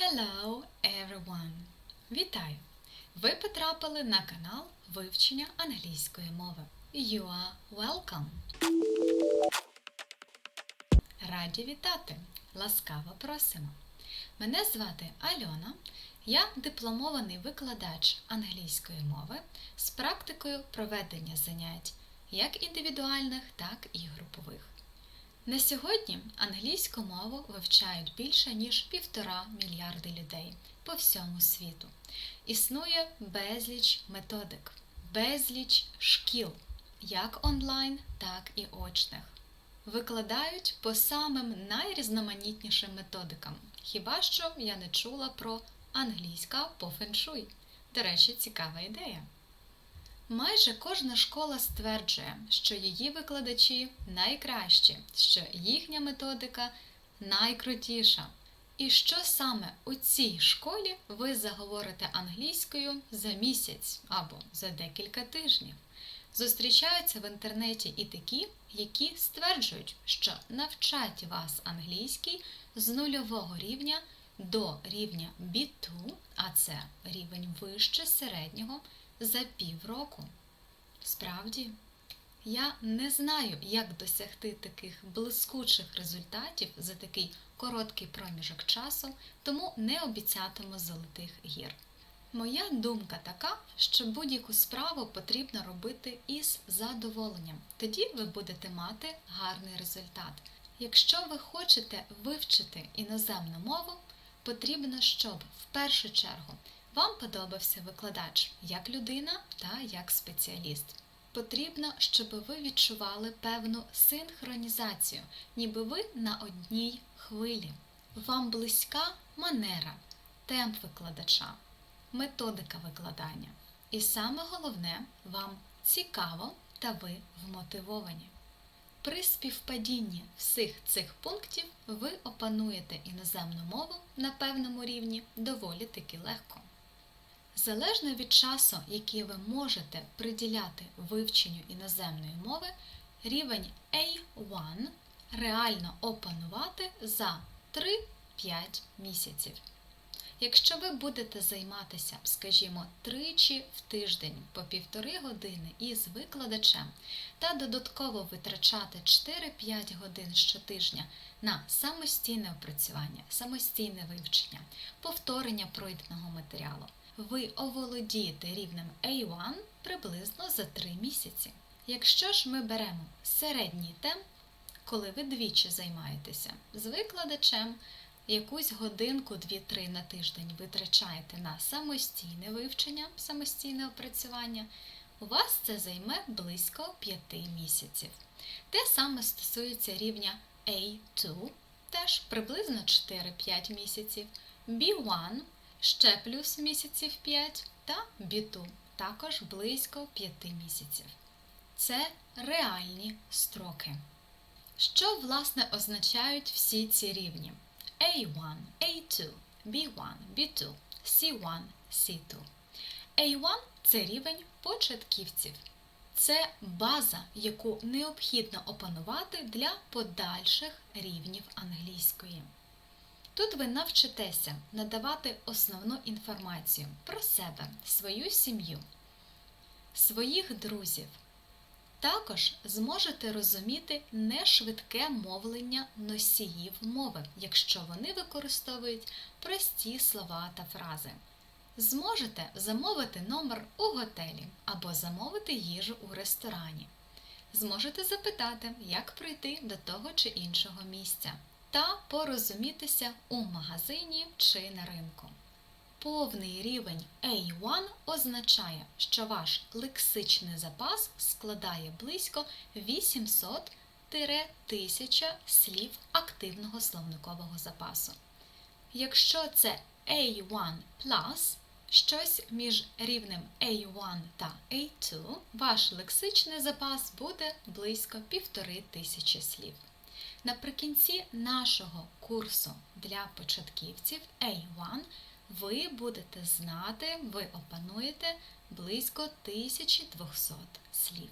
Hello everyone! Вітаю! Ви потрапили на канал вивчення англійської мови. You are welcome! Раді вітати! Ласкаво просимо! Мене звати Альона. Я дипломований викладач англійської мови з практикою проведення занять як індивідуальних, так і групових. На сьогодні англійську мову вивчають більше ніж півтора мільярди людей по всьому світу. Існує безліч методик, безліч шкіл, як онлайн, так і очних. Викладають по самим найрізноманітнішим методикам. Хіба що я не чула про англійська по феншуй. До речі, цікава ідея. Майже кожна школа стверджує, що її викладачі найкращі, що їхня методика найкрутіша. І що саме у цій школі ви заговорите англійською за місяць або за декілька тижнів. Зустрічаються в інтернеті і такі, які стверджують, що навчать вас англійській з нульового рівня до рівня B2, а це рівень вище середнього за півроку. Справді, я не знаю, як досягти таких блискучих результатів за такий короткий проміжок часу, тому не обіцятиму золотих гір. Моя думка така, що будь-яку справу потрібно робити із задоволенням. Тоді ви будете мати гарний результат. Якщо ви хочете вивчити іноземну мову, потрібно, щоб в першу чергу вам подобався викладач як людина та як спеціаліст. Потрібно, щоб ви відчували певну синхронізацію, ніби ви на одній хвилі. Вам близька манера, темп викладача, методика викладання. І саме головне, вам цікаво та ви вмотивовані. При співпадінні всіх цих пунктів ви опануєте іноземну мову на певному рівні доволі таки легко. Залежно від часу, який ви можете приділяти вивченню іноземної мови, рівень A1 реально опанувати за 3-5 місяців. Якщо ви будете займатися, скажімо, тричі в тиждень по півтори години із викладачем та додатково витрачати 4-5 годин щотижня на самостійне опрацювання, самостійне вивчення, повторення пройденого матеріалу, ви оволодієте рівнем A1 приблизно за 3 місяці. Якщо ж ми беремо середній темп, коли ви двічі займаєтеся з викладачем, якусь годинку, 2-3 на тиждень витрачаєте на самостійне вивчення, самостійне опрацювання, у вас це займе близько 5 місяців. Те саме стосується рівня A2, теж приблизно 4-5 місяців, B1 ще плюс місяців 5 та B2 також близько 5 місяців. Це реальні строки. Що, власне, означають всі ці рівні? A1, A2, B1, B2, C1, C2. A1 це рівень початківців. Це база, яку необхідно опанувати для подальших рівнів англійської. Тут ви навчитеся надавати основну інформацію про себе, свою сім'ю, своїх друзів. Також зможете розуміти нешвидке мовлення носіїв мови, якщо вони використовують прості слова та фрази. Зможете замовити номер у готелі або замовити їжу у ресторані. Зможете запитати, як прийти до того чи іншого місця, та порозумітися у магазині чи на ринку. Повний рівень A1 означає, що ваш лексичний запас складає близько 800-1000 слів активного словникового запасу. Якщо це A1 щось між рівнем A1 та A2, ваш лексичний запас буде близько 1500 слів. Наприкінці нашого курсу для початківців A1 ви будете знати, ви опануєте близько 1200 слів.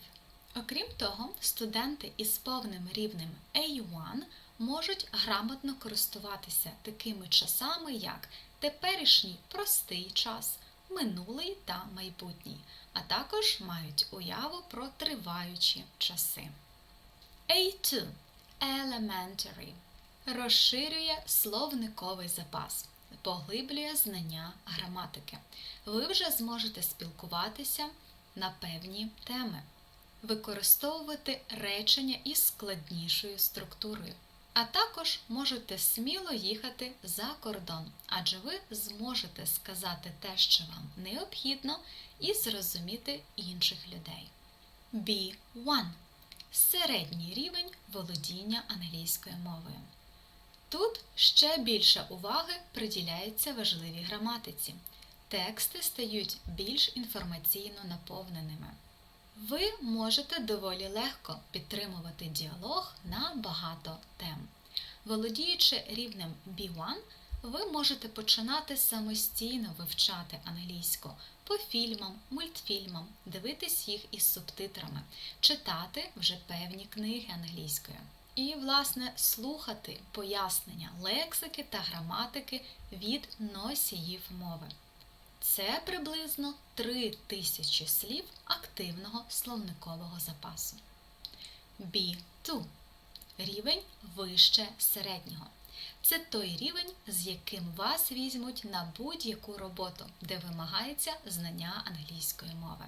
Окрім того, студенти із повним рівнем A1 можуть грамотно користуватися такими часами, як теперішній простий час, минулий та майбутній, а також мають уяву про триваючі часи. A2 Elementary розширює словниковий запас, поглиблює знання граматики. Ви вже зможете спілкуватися на певні теми, використовувати речення із складнішою структурою. А також можете сміло їхати за кордон, адже ви зможете сказати те, що вам необхідно, і зрозуміти інших людей. B1 середній рівень володіння англійською мовою. Тут ще більше уваги приділяється важливій граматиці. Тексти стають більш інформаційно наповненими. Ви можете доволі легко підтримувати діалог на багато тем. Володіючи рівнем B1, ви можете починати самостійно вивчати англійську по фільмам, мультфільмам, дивитись їх із субтитрами, читати вже певні книги англійською. І, власне, слухати пояснення лексики та граматики від носіїв мови. Це приблизно 3000 слів активного словникового запасу. B2 рівень вище середнього. Це той рівень, з яким вас візьмуть на будь-яку роботу, де вимагається знання англійської мови.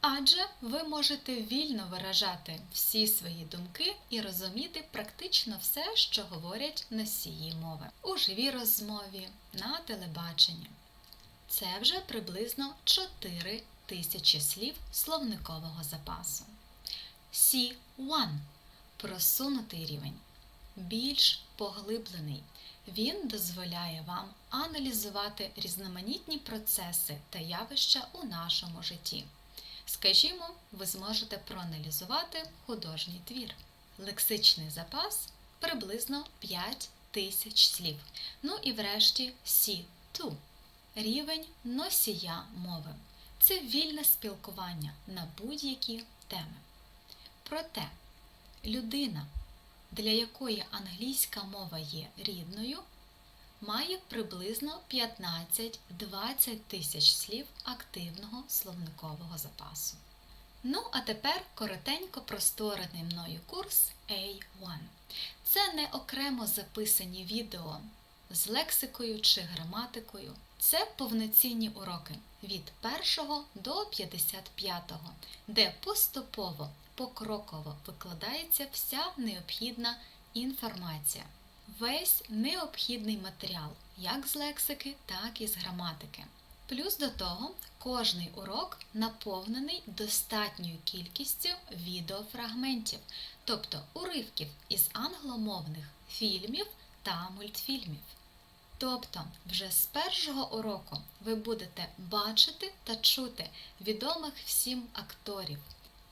Адже ви можете вільно виражати всі свої думки і розуміти практично все, що говорять носії мови у живій розмові, на телебаченні. Це вже приблизно 4 тисячі слів словникового запасу. C1 просунутий рівень, більш поглиблений. Він дозволяє вам аналізувати різноманітні процеси та явища у нашому житті. Скажімо, ви зможете проаналізувати художній твір. Лексичний запас приблизно 5 тисяч слів. Ну і врешті C2 рівень носія мови. Це вільне спілкування на будь-які теми. Проте людина, для якої англійська мова є рідною, має приблизно 15-20 тисяч слів активного словникового запасу. Ну, а тепер коротенько простворений мною курс A1. Це не окремо записані відео з лексикою чи граматикою. Це повноцінні уроки від 1 до 55, де поступово, покроково викладається вся необхідна інформація, весь необхідний матеріал, як з лексики, так і з граматики. Плюс до того, кожний урок наповнений достатньою кількістю відеофрагментів, тобто уривків із англомовних фільмів та мультфільмів. Тобто, вже з першого уроку ви будете бачити та чути відомих всім акторів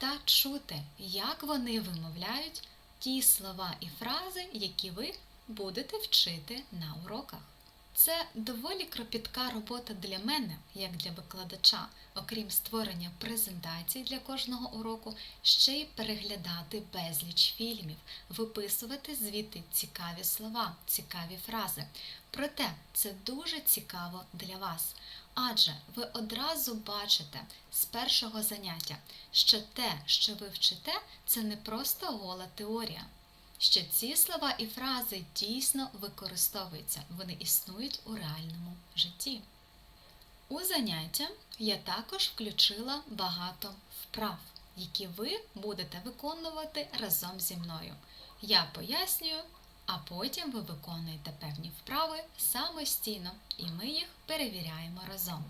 та чути, як вони вимовляють ті слова і фрази, які ви будете вчити на уроках. Це доволі кропітка робота для мене, як для викладача, окрім створення презентацій для кожного уроку, ще й переглядати безліч фільмів, виписувати звідти цікаві слова, цікаві фрази. Проте це дуже цікаво для вас, адже ви одразу бачите з першого заняття, що те, що ви вчите, це не просто гола теорія що ці слова і фрази дійсно використовуються, вони існують у реальному житті. У заняття я також включила багато вправ, які ви будете виконувати разом зі мною. Я пояснюю, а потім ви виконуєте певні вправи самостійно, і ми їх перевіряємо разом.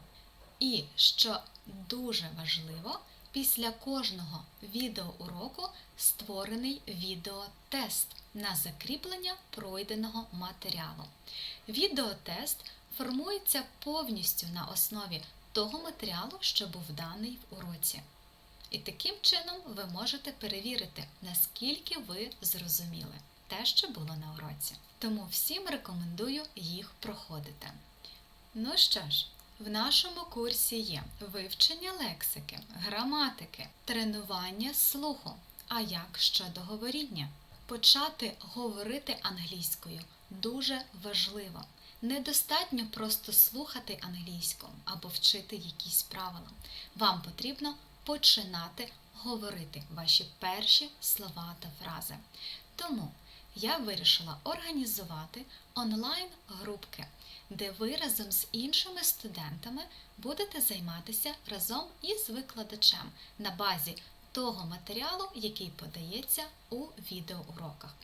І що дуже важливо, Після кожного відеоуроку створений відеотест на закріплення пройденого матеріалу. Відеотест формується повністю на основі того матеріалу, що був даний в уроці. І таким чином ви можете перевірити, наскільки ви зрозуміли те, що було на уроці. Тому всім рекомендую їх проходити. Ну що ж, в нашому курсі є вивчення лексики, граматики, тренування слуху. А як щодо говоріння? почати говорити англійською дуже важливо. Недостатньо просто слухати англійську або вчити якісь правила. Вам потрібно починати говорити ваші перші слова та фрази. Тому я вирішила організувати онлайн-групки, де ви разом з іншими студентами будете займатися разом із викладачем на базі того матеріалу, який подається у відеоуроках.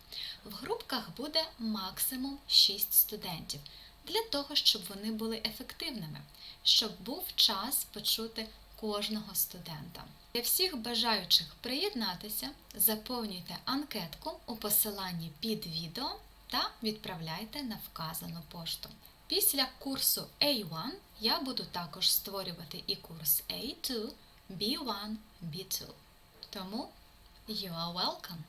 В групках буде максимум 6 студентів для того, щоб вони були ефективними, щоб був час почути кожного студента. Для всіх бажаючих приєднатися, заповнюйте анкетку у посиланні під відео та відправляйте на вказану пошту. Після курсу A1 я буду також створювати і курс A2, B1, B2. Тому you are welcome!